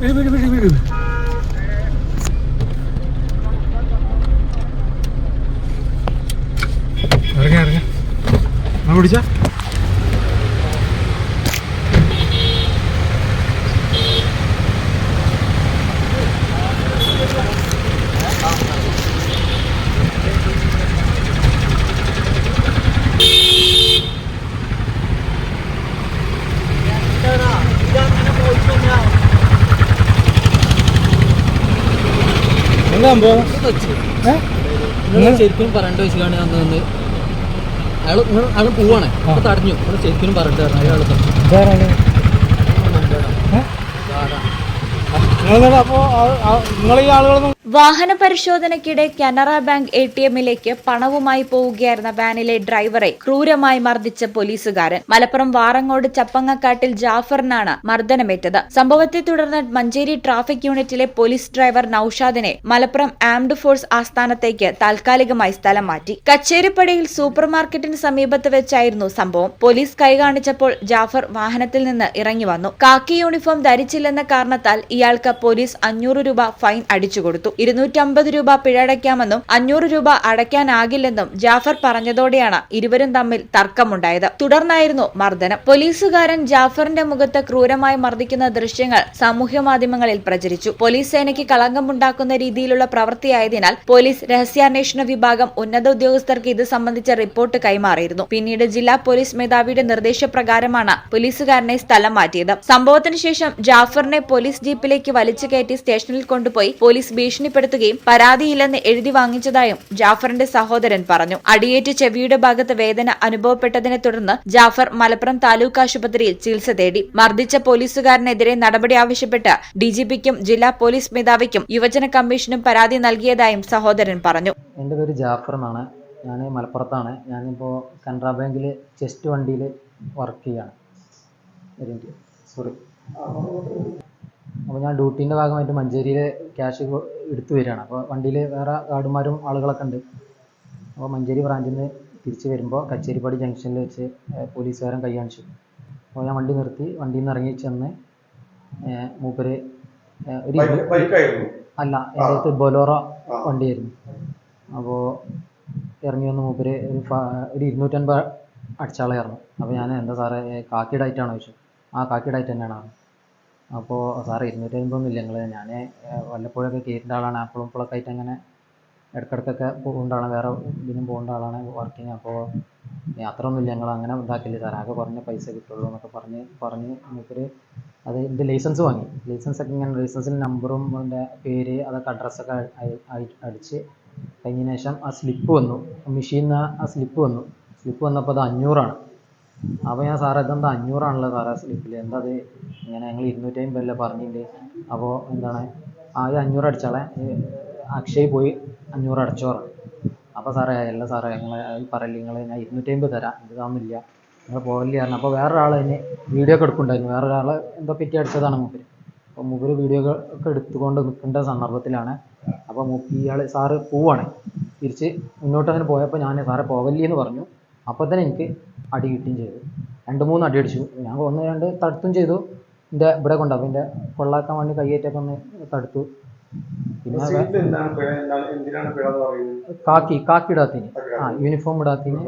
വീട് വീട് വീട് വീട് ഇറങ്ങ. ഇറങ്ങ പിടിച്ച? എന്താ സംഭവം ഏ? ശരിക്കും പറഞ്ഞിട്ട് വെച്ചിട്ടാണ് ഞാൻ നിന്ന് അയാൾ അയാൾ പോവാണ്. അപ്പൊ തടഞ്ഞു. നിങ്ങൾ ശരിക്കും പറഞ്ഞിട്ട് പറഞ്ഞു അയാൾ തടഞ്ഞു. ഇതാരാണ്? ഏ? നിങ്ങളെന്താ അപ്പോ നിങ്ങൾ ഈ ആളുകളൊന്നും വാഹന പരിശോധനയ്ക്കിടെ കാനറ ബാങ്ക് എ ടി എമ്മിലേക്ക് പണവുമായി പോവുകയായിരുന്ന വാനിലെ ഡ്രൈവറെ ക്രൂരമായി മർദ്ദിച്ച പോലീസുകാരൻ. മലപ്പുറം വാറങ്ങോട് ചപ്പങ്ങക്കാട്ടിൽ ജാഫറിനാണ് മർദ്ദനമേറ്റത്. സംഭവത്തെ തുടർന്ന് മഞ്ചേരി ട്രാഫിക് യൂണിറ്റിലെ പോലീസ് ഡ്രൈവർ നൌഷാദിനെ മലപ്പുറം ആംഡ് ഫോഴ്സ് ആസ്ഥാനത്തേക്ക് താൽക്കാലികമായി സ്ഥലം മാറ്റി. കച്ചേരിപ്പടിയിൽ സൂപ്പർമാർക്കറ്റിന് സമീപത്ത് വെച്ചായിരുന്നു സംഭവം. പോലീസ് കൈകാണിച്ചപ്പോൾ ജാഫർ വാഹനത്തിൽ നിന്ന് ഇറങ്ങി വന്നു. കാക്കി യൂണിഫോം ധരിച്ചില്ലെന്ന കാരണത്താൽ ഇയാൾക്ക് പോലീസ് അഞ്ഞൂറ് രൂപ ഫൈൻ അടിച്ചു കൊടുത്തു ഇരുന്നൂറ്റമ്പത് രൂപ പിഴയടയ്ക്കാമെന്നും അഞ്ഞൂറ് രൂപ അടയ്ക്കാനാകില്ലെന്നും ജാഫർ പറഞ്ഞതോടെയാണ് ഇരുവരും തമ്മിൽ തർക്കമുണ്ടായത്. തുടർന്നായിരുന്നു മർദ്ദനം. പോലീസുകാരൻ ജാഫറിന്റെ മുഖത്ത് ക്രൂരമായി മർദ്ദിക്കുന്ന ദൃശ്യങ്ങൾ സാമൂഹ്യ മാധ്യമങ്ങളിൽ പ്രചരിച്ചു. പോലീസ് സേനയ്ക്ക് കളങ്കമുണ്ടാക്കുന്ന രീതിയിലുള്ള പ്രവൃത്തിയായതിനാൽ പോലീസ് രഹസ്യാന്വേഷണ വിഭാഗം ഉന്നത ഉദ്യോഗസ്ഥർക്ക് ഇത് സംബന്ധിച്ച റിപ്പോർട്ട് കൈമാറിയിരുന്നു. പിന്നീട് ജില്ലാ പോലീസ് മേധാവിയുടെ നിർദ്ദേശപ്രകാരമാണ് പോലീസുകാരനെ സ്ഥലം മാറ്റിയത്. സംഭവത്തിന് ശേഷം ജാഫറിനെ പോലീസ് ജീപ്പിലേക്ക് വലിച്ചു കയറ്റി സ്റ്റേഷനിൽ കൊണ്ടുപോയി പോലീസ് ഭീഷണിപ്പെടുത്തുകയും പരാതിയില്ലെന്ന് എഴുതി വാങ്ങിച്ചതായും ജാഫറിന്റെ സഹോദരൻ പറഞ്ഞു. അടിയേറ്റ് ചെവിയുടെ ഭാഗത്ത് വേദന അനുഭവപ്പെട്ടതിനെ തുടർന്ന് ജാഫർ മലപ്പുറം താലൂക്ക് ആശുപത്രിയിൽ ചികിത്സ തേടി. മർദ്ദിച്ച പോലീസുകാരനെതിരെ നടപടി ആവശ്യപ്പെട്ട് ഡിജിപിക്കും ജില്ലാ പോലീസ് മേധാവിക്കും യുവജന കമ്മീഷനും പരാതി നൽകിയതായും സഹോദരൻ പറഞ്ഞു. എന്റെ പേര് ജാഫർ എന്നാണ്. ഞാൻ മലപ്പുറത്താണ്. ഞാനിപ്പോൾ കനറ ബാങ്കിൽ ചെസ്റ്റ് വണ്ടിയിൽ വർക്ക് ചെയ്യാണ്. സോറി അപ്പോൾ ഞാൻ ഡ്യൂട്ടീന്റെ ഭാഗമായിട്ട് മഞ്ചേരിയിലെ ക്യാഷ് എടുത്തു വരികയാണ്. അപ്പോൾ വണ്ടിയിൽ വേറെ ഗാർഡുമാരും ആളുകളൊക്കെ ഉണ്ട്. അപ്പോൾ മഞ്ചേരി ബ്രാഞ്ചിൽ നിന്ന് തിരിച്ച് വരുമ്പോൾ കച്ചേരിപ്പടി ജംഗ്ഷനിൽ വെച്ച് പോലീസുകാരൻ കൈ കാണിച്ചു. അപ്പോൾ ഞാൻ വണ്ടി നിർത്തി വണ്ടിയിൽ നിന്ന് ഇറങ്ങി ചെന്ന് മൂപ്പര് ഒരു അല്ല എന്റെ അടുത്ത് ബൊലോറോ വണ്ടിയായിരുന്നു. അപ്പോൾ ഇറങ്ങി വന്ന് മൂപ്പര് ഒരു ഒരു ഇരുന്നൂറ്റൻപത് അടിച്ചാളായിരുന്നു അപ്പോൾ ഞാൻ എന്താ സാറേ കാക്കിയുടെ കാക്കി ഡയറ്റാണോ ചോദിച്ചു. ആ കാക്കി ഡയറ്റ് തന്നെയാണ്. അപ്പോൾ സാറേ ഇരുന്നൂറ്റൻപതൊന്നും ഇല്ല നിങ്ങൾ ഞാൻ വല്ലപ്പോഴൊക്കെ കയറ്റേണ്ട ആളാണ്. അപ്പോഴും ഇപ്പോഴൊക്കെ ആയിട്ട് അങ്ങനെ ഇടയ്ക്കിടയ്ക്കൊക്കെ പോകേണ്ട ആളാണ് വേറെ ഇതിനും പോകേണ്ട ആളാണ് വർക്കിങ് അപ്പോൾ അത്രയൊന്നുമില്ല ഞങ്ങൾ അങ്ങനെ ഇതാക്കില്ല സാർ ആകെ കുറഞ്ഞ പൈസ കിട്ടുള്ളൂ എന്നൊക്കെ പറഞ്ഞ് പറഞ്ഞ് മൂപ്പര് അത് എന്റെ ലൈസൻസ് വാങ്ങി. ലൈസൻസ് ഒക്കെ ഇങ്ങനെ ലൈസൻസിന്റെ നമ്പറും അതിന്റെ പേര് അതൊക്കെ അഡ്രസ്സൊക്കെ അടിച്ച് കഴിഞ്ഞതിന് ശേഷം ആ സ്ലിപ്പ് വന്നു. മെഷീനിൽ നിന്ന് ആ സ്ലിപ്പ് വന്നു. സ്ലിപ്പ് വന്നപ്പോൾ അത് അഞ്ഞൂറാണ്. അപ്പോൾ ഞാൻ സാറേ ഇതെന്താ അഞ്ഞൂറാണല്ലോ സാറേ സ്ലിപ്പിൽ എന്താ അത്? ഇങ്ങനെ ഞങ്ങൾ ഇരുന്നൂറ്റി അമ്പതല്ലേ പറഞ്ഞിട്ടുണ്ട് അപ്പോൾ എന്താണ്? ആ ഈ അഞ്ഞൂറ് അടിച്ചാളെ. അക്ഷയ് പോയി അഞ്ഞൂറ് അടച്ചോ പറഞ്ഞു അപ്പോൾ സാറേ അല്ല സാറേ നിങ്ങൾ പറയില്ല നിങ്ങൾ ഞാൻ ഇരുന്നൂറ്റി അമ്പത് തരാം. ഇത് തന്നില്ല നിങ്ങൾ പോകല്ലേ പറഞ്ഞു. അപ്പോൾ വേറൊരാൾ അതിന് വീഡിയോ ഒക്കെ എടുക്കുന്നുണ്ടായിരുന്നു. വേറൊരാൾ എന്തോ പെറ്റി അടിച്ചതാണ് മൂപ്പര്. അപ്പോൾ മൂപ്പര് വീഡിയോ ഒക്കെ എടുത്തുകൊണ്ട് നിൽക്കേണ്ട സന്ദർഭത്തിലാണ്. അപ്പോൾ മൂപ്പ ഇയാൾ സാറ് പോവാണ്. തിരിച്ച് മുന്നോട്ട് അങ്ങനെ പോയപ്പോൾ ഞാൻ സാറേ പോവല്ലേ എന്ന് പറഞ്ഞു. അപ്പോൾ തന്നെ എനിക്ക് അടി കിട്ടുകയും ചെയ്തു. രണ്ട് മൂന്ന് അടി അടിച്ചു. ഞാൻ ഒന്ന് രണ്ട് തടുത്തും ചെയ്തു. എന്റെ ഇവിടെ കൊണ്ടുപോകും എന്റെ കൊള്ളാക്കാൻ വേണ്ടി കയ്യേറ്റൊക്കെ ഒന്ന് തടുത്തു. പിന്നെ കാക്കി കാക്കി ഇടാത്തിന് ആ യൂണിഫോം ഇടാത്തിന്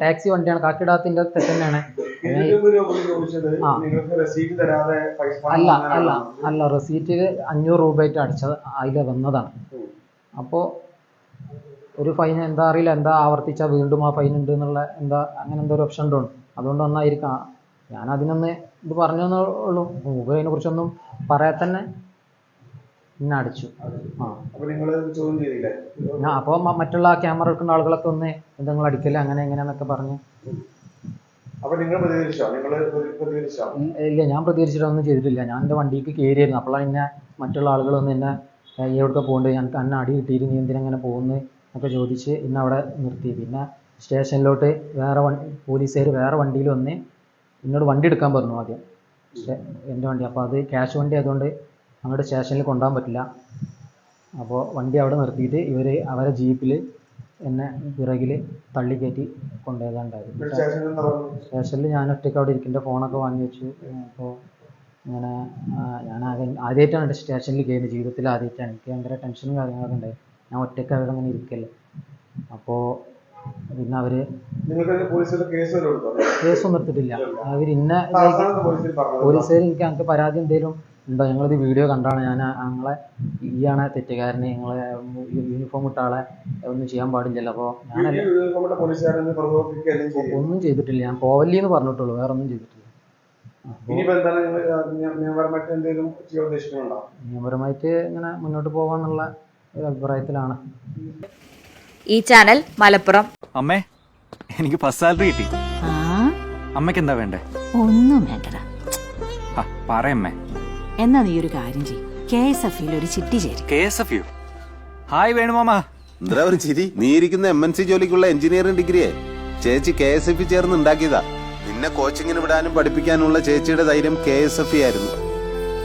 ടാക്സി വണ്ടിയാണ്. കാക്കി ഇടാത്തിന്റെ തെറ്റ് തന്നെയാണ്. ഇരുന്നൂറ് രൂപ ചോദിച്ചത് നിങ്ങൾക്ക് റസീത് തരാതെ പൈസ പണം അല്ല. അല്ല അല്ല റെസീറ്റ് അഞ്ഞൂറ് രൂപയായിട്ട് അടിച്ചത് അതിൽ വന്നതാണ്. അപ്പോൾ ഒരു ഫൈൻ എന്താ അറിയില്ല എന്താ ആവർത്തിച്ചാൽ വീണ്ടും ആ ഫൈൻ ഉണ്ട് എന്നുള്ള എന്താ അങ്ങനെ എന്തോ ഒരു ഓപ്ഷൻ ഉണ്ടോ അതുകൊണ്ട് ഒന്നായിരിക്കാം ഞാൻ അതിനൊന്ന് ഇത് പറഞ്ഞു ഉള്ളൂ. മൂപ്പര് അതിനെ കുറിച്ചൊന്നും പറയാൻ തന്നെ എന്നെ അടിച്ചു. ആ. ചെയ്തില്ലേ? അപ്പോൾ മറ്റുള്ള ക്യാമറ എടുക്കുന്ന ആളുകളൊക്കെ ഒന്ന് എന്താ നിങ്ങൾ അടിക്കല്ലേ അങ്ങനെ എങ്ങനെയാന്നൊക്കെ പറഞ്ഞ് ഇല്ല ഞാൻ പ്രതികരിച്ചിട്ടൊന്നും ചെയ്തിട്ടില്ല. ഞാൻ എന്റെ വണ്ടിക്ക് കയറിയായിരുന്നു അപ്പോഴാണ് എന്നെ മറ്റുള്ള ആളുകൾ വന്ന് എന്നെ "ഏ, ഈ എവിടെ പോകണ്ടേ? ഞാൻ തന്നെ അടി കിട്ടിയിരുന്നു. നീ എന്തിനങ്ങനെ പോകുന്നു? എന്നൊക്കെ ചോദിച്ച് ഇന്ന് അവിടെ നിർത്തി. പിന്നെ സ്റ്റേഷനിലോട്ട് വേറെ വണ്ടി പോലീസുകാർ വേറെ വണ്ടിയിൽ വന്ന് എന്നോട് വണ്ടി എടുക്കാൻ പറഞ്ഞു ആദ്യം. എന്റെ വണ്ടി. അപ്പോൾ അത് ക്യാഷ് വണ്ടി ആയതുകൊണ്ട് അങ്ങോട്ട് സ്റ്റേഷനിൽ കൊണ്ടുപോകാൻ പറ്റില്ല. അപ്പോൾ വണ്ടി അവിടെ നിർത്തിയിട്ട് ഇവർ അവരെ ജീപ്പിൽ എന്നെ പിറകിൽ തള്ളിക്കയറ്റി കൊണ്ടുപോയതാണ്ടായത് സ്റ്റേഷനിൽ ഞാൻ ഒറ്റയ്ക്ക് അവിടെ ഇരിക്കുന്ന ഫോണൊക്കെ വാങ്ങി വെച്ചു. അപ്പോൾ ഇങ്ങനെ ഞാൻ ആദ്യം ആദ്യമായിട്ടാണ് സ്റ്റേഷനിൽ കയറിയത്. ജീവിതത്തിൽ ആദ്യമായിട്ടാണ്. എനിക്ക് ഭയങ്കര ടെൻഷനും കാര്യങ്ങളൊക്കെ ഉണ്ടായി. ഞാൻ ഒറ്റയ്ക്ക് അവിടെ അങ്ങനെ ഇരിക്കല്ലേ അപ്പോൾ പിന്നെ അവർ കേസൊന്നും എടുത്തിട്ടില്ല. അവർ ഇന്ന പോലീസുകാർ എനിക്ക് ഞങ്ങൾക്ക് പരാതി എന്തെങ്കിലും ഉണ്ടോ? ഞങ്ങളിത് വീഡിയോ കണ്ടാണ്. ഞാൻ ഞങ്ങളെ ഈയാണ് തെറ്റുകാരനെ. ഞങ്ങളെ യൂണിഫോം ഇട്ട ആളെ ഒന്നും ചെയ്യാൻ പാടില്ലല്ലോ. അപ്പോൾ ചെയ്യും ഒന്നും ചെയ്തിട്ടില്ല. ഞാൻ പോവല്ലേ എന്ന് പറഞ്ഞിട്ടുള്ളൂ. വേറെ ഒന്നും ചെയ്തിട്ടില്ല നിയമപരമായിട്ട് ഇങ്ങനെ മുന്നോട്ട് പോകാന്നുള്ള ഒരു അഭിപ്രായത്തിലാണ്. ഈ ചാനൽ മലപ്പുറം. അമ്മേ എനിക്ക് ഫസ്റ്റ് സാലറി കിട്ടി. ആ? അമ്മയ്ക്ക് എന്താ വേണ്ടേ? ഒന്നും വേണ്ടടാ. പറയമ്മേ എന്നാ നീ ഒരു കാര്യം ചെയ്യും. കെ എസ് എഫ് ഒരു ചിട്ടി ചേരും. K S F U. Hi വേണുമാമ എന്താ ഒരു ചിരി? നീ ഇരിക്കുന്ന എം എൻ സി ജോലിക്കുള്ള എഞ്ചിനീയറിംഗ് ഡിഗ്രിയെ ചേച്ചി കെ എസ് എഫ് ചേർന്ന് ഉണ്ടാക്കിയതാ. നിന്നെ കോച്ചിങ്ങിന് വിടാനും പഠിപ്പിക്കാനുള്ള ചേച്ചിയുടെ ധൈര്യം കെ എസ് എഫ് ആയിരുന്നു.